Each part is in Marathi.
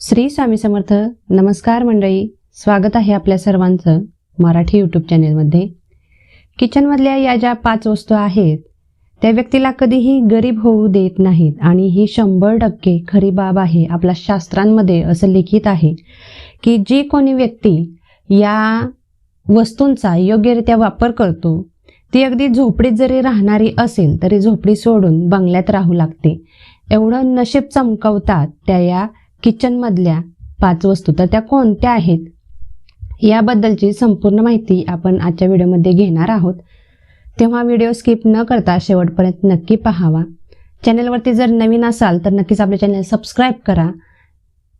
श्री स्वामी समर्थ नमस्कार मंडळी. स्वागत आहे आपल्या सर्वांचं मराठी यूट्यूब चॅनेलमध्ये किचनमधल्या या ज्या पाच वस्तू आहेत त्या व्यक्तीला कधीही गरीब होऊ देत नाहीत आणि ही शंभर टक्के खरी बाब आहे आपल्या शास्त्रांमध्ये असं लिखित आहे की जी कोणी व्यक्ती या वस्तूंचा योग्यरित्या वापर करतो ती अगदी झोपडीत जरी राहणारी असेल तरी झोपडी सोडून बंगल्यात राहू लागते. एवढं नशीब चमकवतात त्या या किचनमधल्या पाच वस्तू. तर त्या कोणत्या आहेत? याबद्दलची संपूर्ण माहिती आपण आजच्या व्हिडिओमध्ये घेणार आहोत. तेव्हा व्हिडिओ स्किप न करता शेवटपर्यंत नक्की पाहावा. चॅनलवरती जर नवीन असाल तर नक्कीच आपले चॅनल सबस्क्राईब करा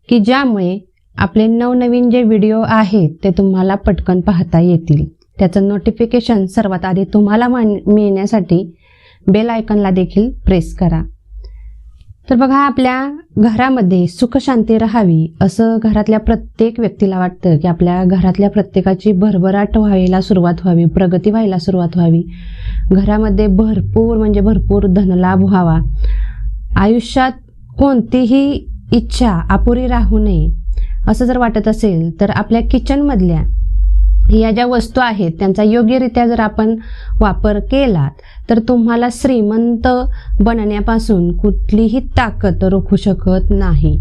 की ज्यामुळे आपले नवनवीन जे व्हिडिओ आहेत ते तुम्हाला पटकन पाहता येतील. त्याचं नोटिफिकेशन सर्वात आधी तुम्हाला मिळण्यासाठी बेल आयकनला देखील प्रेस करा. तर बघा आपल्या घरामध्ये सुखशांती राहावी असं घरातल्या प्रत्येक व्यक्तीला वाटतं की आपल्या घरातल्या प्रत्येकाची भरभराट व्हायला सुरुवात व्हावी प्रगती व्हायला सुरुवात व्हावी. घरामध्ये भरपूर म्हणजे भरपूर धनलाभ व्हावा. आयुष्यात कोणतीही इच्छा अपुरी राहू नये असं जर वाटत असेल तर आपल्या किचनमधल्या या ज्या वस्तू आहेत त्यांचा योग्यरित्या जर आपण वापर केलात तर तुम्हाला श्रीमंत बनण्यापासून कुठलीही ताकद रोखू शकत नाही.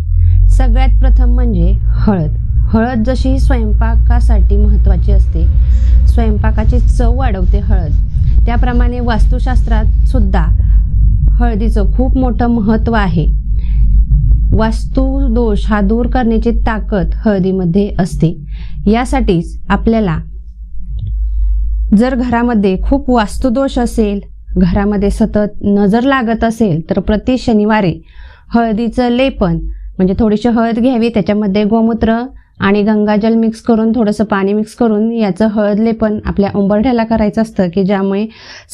सगळ्यात प्रथम म्हणजे हळद. हळद जशी स्वयंपाकासाठी महत्त्वाची असते स्वयंपाकाची चव वाढवते हळद. त्याप्रमाणे वास्तुशास्त्रात सुद्धा हळदीचं खूप मोठं महत्त्व आहे. वास्तू दोष हा दूर करण्याची ताकद हळदीमध्ये असते. यासाठीच आपल्याला जर घरामध्ये खूप वास्तुदोष असेल घरामध्ये सतत नजर लागत असेल तर प्रति शनिवारी हळदीचं लेपन म्हणजे थोडीशी हळद घ्यावी त्याच्यामध्ये गोमूत्र आणि गंगाजल मिक्स करून थोडंसं पाणी मिक्स करून याचं हळद लेपन आपल्या उंबरठ्याला करायचं असतं की ज्यामुळे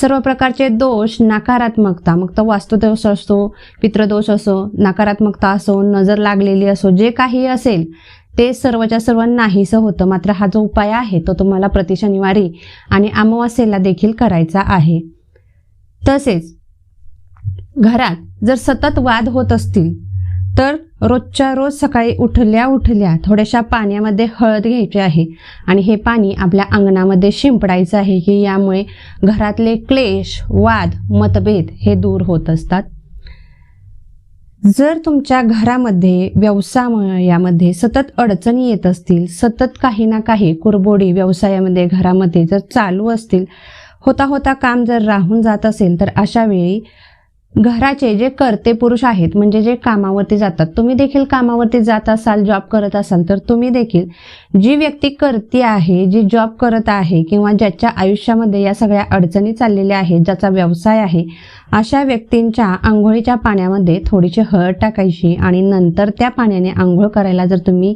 सर्व प्रकारचे दोष नकारात्मकता मग तो वास्तुदोष असो पितृदोष असो नकारात्मकता असो नजर लागलेली असो जे काही असेल ते सर्वच्या सर्व नाहीसं होतं. मात्र हा जो उपाय आहे तो तुम्हाला प्रति शनिवारी आणि अमावास्येला देखील करायचा आहे. तसेच घरात जर सतत वाद होत असतील तर रोजच्या रोज सकाळी उठल्या उठल्या थोड्याशा पाण्यामध्ये हळद घ्यायची आहे. आणि हे पाणी आपल्या अंगणामध्ये शिंपडायचं आहे की यामुळे घरातले क्लेश वाद मतभेद हे दूर होत असतात. जर तुमच्या घरामध्ये व्यवसायामध्ये सतत अडचणी येत असतील सतत काही ना काही कुरबोडी व्यवसायामध्ये घरामध्ये जर चालू असतील होता होता काम जर राहून जात असेल तर अशा वेळी घराचे जे कर्ते पुरुष आहेत म्हणजे जे कामावरती जातात तुम्ही देखील कामावरती जात असाल जॉब करत असाल तर तुम्ही देखील जी व्यक्ती करती आहे जी जॉब करत आहे किंवा ज्याच्या आयुष्यामध्ये या सगळ्या अडचणी चाललेल्या आहेत ज्याचा व्यवसाय आहे अशा व्यक्तींच्या आंघोळीच्या पाण्यामध्ये थोडीशी हळद टाकायची आणि नंतर त्या पाण्याने आंघोळ करायला जर तुम्ही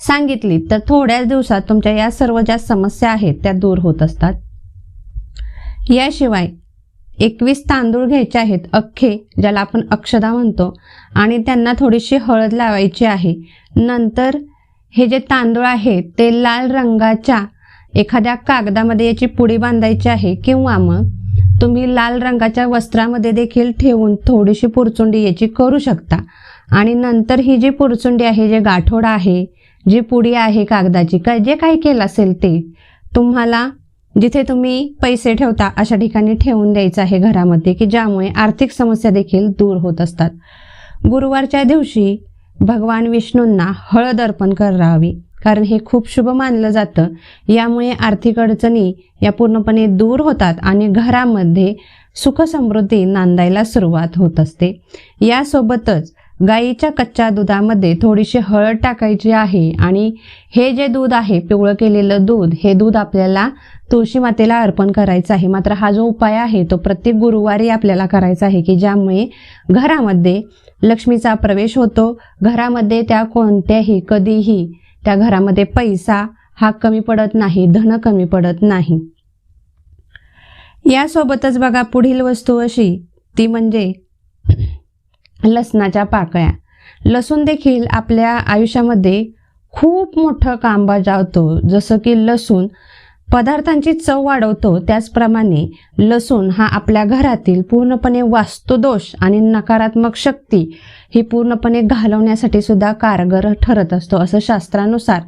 सांगितली तर थोड्याच दिवसात तुमच्या या सर्व ज्या समस्या आहेत त्या दूर होत असतात. याशिवाय एकवीस तांदूळ घ्यायचे आहेत अख्खे ज्याला आपण अक्षदा म्हणतो. आणि त्यांना थोडीशी हळद लावायची आहे. नंतर हे जे तांदूळ आहे ते लाल रंगाच्या एखाद्या कागदामध्ये याची पुडी बांधायची आहे किंवा मग तुम्ही लाल रंगाच्या वस्त्रामध्ये देखील ठेवून थोडीशी पुरचुंडी याची करू शकता. आणि नंतर ही जी पुरचुंडी आहे जे गाठोडा आहे जी पुडी आहे कागदाची काय जे काही केलं असेल ते तुम्हाला जिथे तुम्ही पैसे ठेवता अशा ठिकाणी ठेवून द्यायचं आहे घरामध्ये की ज्यामुळे आर्थिक समस्या देखील दूर होत असतात. गुरुवारच्या दिवशी भगवान विष्णूंना हळद अर्पण करावी कारण हे खूप शुभ मानलं जातं. यामुळे आर्थिक अडचणी या पूर्णपणे दूर होतात आणि घरामध्ये सुख समृद्धी नांदायला सुरुवात होत असते. यासोबतच गाईच्या कच्च्या दुधामध्ये थोडीशी हळद टाकायची आहे आणि हे जे दूध आहे पिवळं केलेलं दूध हे दूध आपल्याला तुळशी मातेला अर्पण करायचं आहे. मात्र हा जो उपाय आहे तो प्रत्येक गुरुवारी आपल्याला करायचा आहे की ज्यामुळे घरामध्ये लक्ष्मीचा प्रवेश होतो. घरामध्ये त्या कोणत्याही कधीही त्या घरामध्ये पैसा हा कमी पडत नाही धन कमी पडत नाही. यासोबतच बघा पुढील वस्तू अशी ती म्हणजे लसणाच्या पाकळ्या. लसूण देखील आपल्या आयुष्यामध्ये खूप मोठं काम बजावतो. जसं की लसूण पदार्थांची चव वाढवतो. त्याचप्रमाणे लसूण हा आपल्या घरातील पूर्णपणे वास्तुदोष आणि नकारात्मक शक्ती ही पूर्णपणे घालवण्यासाठी सुद्धा कारगर ठरत असतो असं शास्त्रानुसार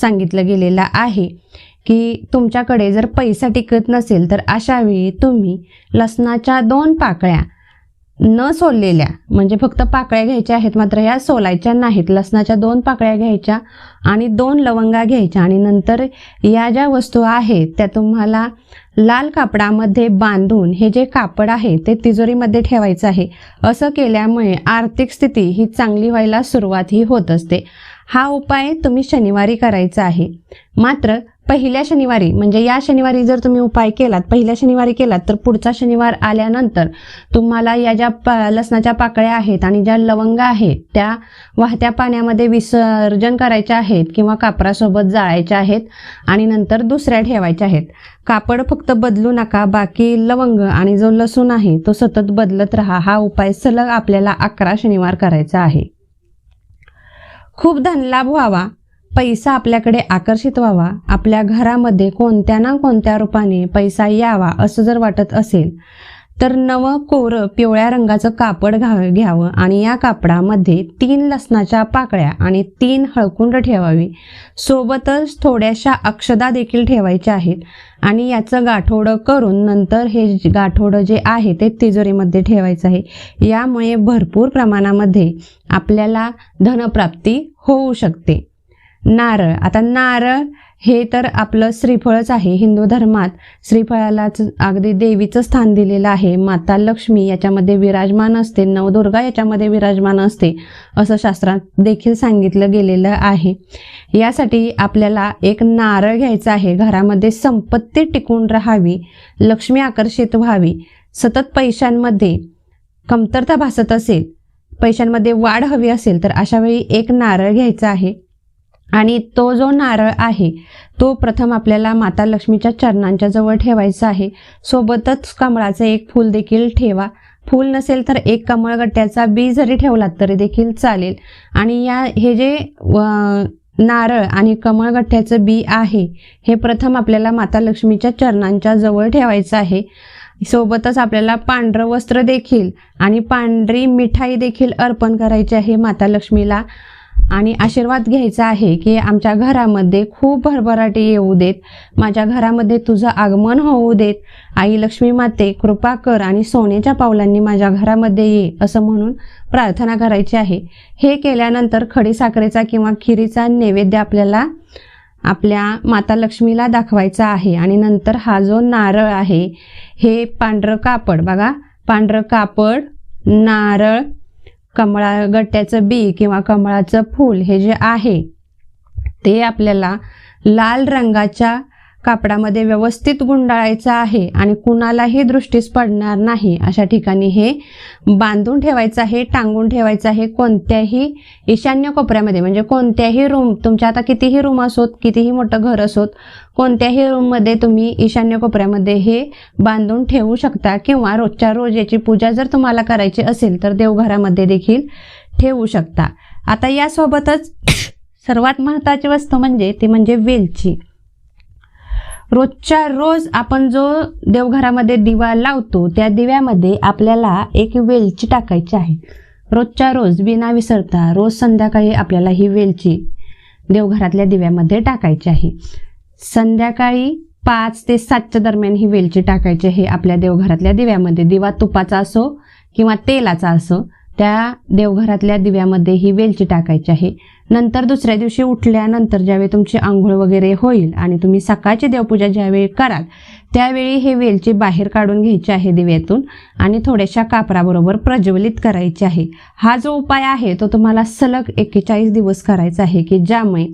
सांगितलं गेलेलं आहे. की तुमच्याकडे जर पैसा टिकत नसेल तर अशावेळी तुम्ही लसणाच्या दोन पाकळ्या न सोललेल्या म्हणजे फक्त पाकळ्या घ्यायच्या आहेत मात्र ह्या सोलायच्या नाहीत. लसणाच्या दोन पाकळ्या घ्यायच्या आणि दोन लवंगा घ्यायच्या. आणि नंतर या ज्या वस्तू आहेत त्या तुम्हाला लाल कापडामध्ये बांधून हे जे कापड आहे ते तिजोरीमध्ये ठेवायचं आहे. असं केल्यामुळे आर्थिक स्थिती ही चांगली व्हायला सुरुवात ही होत असते. हा उपाय तुम्ही शनिवारी करायचा आहे. मात्र पहिल्या शनिवारी म्हणजे या शनिवारी जर तुम्ही उपाय केलात पहिल्या शनिवारी केलात तर पुढचा शनिवार आल्यानंतर तुम्हाला या ज्या लसणाच्या पाकळ्या आहेत आणि ज्या लवंग आहेत त्या वाहत्या पाण्यामध्ये विसर्जन करायच्या आहेत किंवा कापरासोबत जाळायच्या आहेत आणि नंतर दुसऱ्या ठेवायच्या आहेत. कापड फक्त बदलू नका बाकी लवंग आणि जो लसूण आहे तो सतत बदलत राहा. हा उपाय सलग आपल्याला अकरा शनिवार करायचा आहे. खूप धनलाभ व्हावा. पैसा आपल्याकडे आकर्षित व्हावा. आपल्या घरामध्ये कोणत्या ना कोणत्या रूपाने पैसा यावा असं जर वाटत असेल तर नवं कोरं पिवळ्या रंगाचं कापड घा घ्यावं आणि या कापडामध्ये तीन लसणाच्या पाकळ्या आणि तीन हळकुंड ठेवावी. सोबतच थोड्याशा अक्षदा देखील ठेवायच्या आहेत आणि याचं गाठोडं करून नंतर हे जे गाठोडं जे आहे ते तिजोरीमध्ये ठेवायचं आहे. यामुळे भरपूर प्रमाणामध्ये आपल्याला धनप्राप्ती होऊ शकते. नारळ. आता नारळ हे तर आपलं श्रीफळच आहे हिंदू धर्मात. श्रीफळालाच अगदी देवीचं स्थान दिलेलं आहे. माता लक्ष्मी याच्यामध्ये विराजमान असते. नवदुर्गा याच्यामध्ये विराजमान असते. असं शास्त्रात देखील सांगितलं गेलेलं आहे. यासाठी आपल्याला एक नारळ घ्यायचा आहे. घरामध्ये संपत्ती टिकून राहावी. लक्ष्मी आकर्षित व्हावी. सतत पैशांमध्ये कमतरता भासत असेल पैशांमध्ये वाढ हवी असेल तर अशा वेळी एक नारळ घ्यायचा आहे. आणि तो जो नारळ आहे तो प्रथम आपल्याला माता लक्ष्मीच्या चरणांच्या जवळ ठेवायचा आहे. सोबतच कमळाचं एक फूल देखील ठेवा. फूल नसेल तर एक कमळगट्ट्याचा बी जरी ठेवलात तरी देखील चालेल. आणि या हे जे व- नारळ आणि कमळगट्ट्याचं बी आहे हे प्रथम आपल्याला माता लक्ष्मीच्या चरणांच्या जवळ ठेवायचं आहे. सोबतच आपल्याला पांढरं वस्त्र देखील आणि पांढरी मिठाई देखील अर्पण करायची आहे माता लक्ष्मीला. आणि आशीर्वाद घ्यायचा आहे की आमच्या घरामध्ये खूप भरभराटी येऊ देत. माझ्या घरामध्ये तुझं आगमन होऊ देत. आई लक्ष्मी माते कृपा कर आणि सोन्याच्या पावलांनी माझ्या घरामध्ये ये असं म्हणून प्रार्थना करायची आहे. हे केल्यानंतर खडीसाखरेचा किंवा खिरीचा नैवेद्य आपल्याला आपल्या माता लक्ष्मीला दाखवायचा आहे. आणि नंतर हा जो नारळ आहे हे पांढरं कापड बघा पांढरं कापड नारळ कमळा गट्ट्याचं बी किंवा कमळाचं फूल हे जे आहे ते आपल्याला लाल रंगाच्या कापडामध्ये व्यवस्थित गुंडाळायचं आहे आणि कुणालाही दृष्टीस पडणार नाही. अशा ठिकाणी हे बांधून ठेवायचं आहे टांगून ठेवायचं आहे कोणत्याही ईशान्य कोपऱ्यामध्ये. म्हणजे कोणत्याही रूम तुमच्या आता कितीही रूम असोत कितीही मोठं घर असोत कोणत्याही रूममध्ये तुम्ही ईशान्य कोपऱ्यामध्ये हे बांधून ठेवू शकता किंवा रोजच्या रोज याची पूजा जर तुम्हाला करायची असेल तर देवघरामध्ये देखील ठेवू शकता. आता यासोबतच सर्वात महत्त्वाची वस्तू म्हणजे ती म्हणजे वेलची. रोजच्या रोज आपण जो देवघरामध्ये दिवा लावतो त्या दिव्यामध्ये आपल्याला एक वेलची टाकायची आहे. रोजच्या रोज विना विसरता रोज संध्याकाळी आपल्याला ही वेलची देवघरातल्या दिव्यामध्ये टाकायची आहे. संध्याकाळी पाच ते सातच्या दरम्यान ही वेलची टाकायची आहे आपल्या देवघरातल्या दिव्यामध्ये. दिवा तुपाचा असो किंवा तेलाचा असो त्या देवघरातल्या दिव्यामध्ये ही वेलची टाकायची आहे. नंतर दुसऱ्या दिवशी उठल्यानंतर ज्यावेळी तुमची आंघोळ वगैरे होईल आणि तुम्ही सकाळची देवपूजा ज्यावेळी कराल त्यावेळी हे वेलची बाहेर काढून घ्यायची आहे दिव्यातून आणि थोड्याशा कापराबरोबर प्रज्वलित करायची आहे. हा जो उपाय आहे तो तुम्हाला सलग एक्केचाळीस दिवस करायचा आहे की ज्यामुळे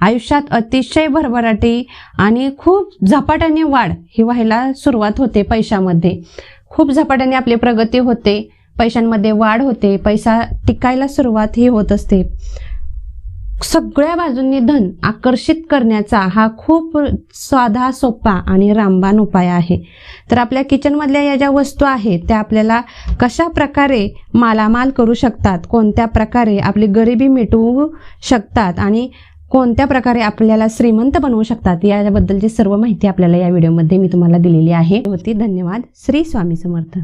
आयुष्यात अतिशय भरभराटी आणि खूप झपाट्याने वाढ ही व्हायला सुरुवात होते पैशामध्ये. खूप झपाट्याने आपली प्रगती होते. पैशांमध्ये वाढ होते पैसा टिकायला सुरुवात ही होत असते. सगळ्या बाजूंनी धन आकर्षित करण्याचा हा खूप साधा सोपा आणि रामबाण उपाय आहे. तर आपल्या किचनमधल्या या ज्या वस्तू आहेत त्या आपल्याला कशा प्रकारे मालामाल करू शकतात कोणत्या प्रकारे आपली गरिबी मिटवू शकतात आणि कोणत्या प्रकारे आपल्याला श्रीमंत बनवू शकतात याबद्दलची सर्व माहिती आपल्याला या व्हिडिओमध्ये मी तुम्हाला दिलेली आहे. होती. धन्यवाद. श्री स्वामी समर्थ.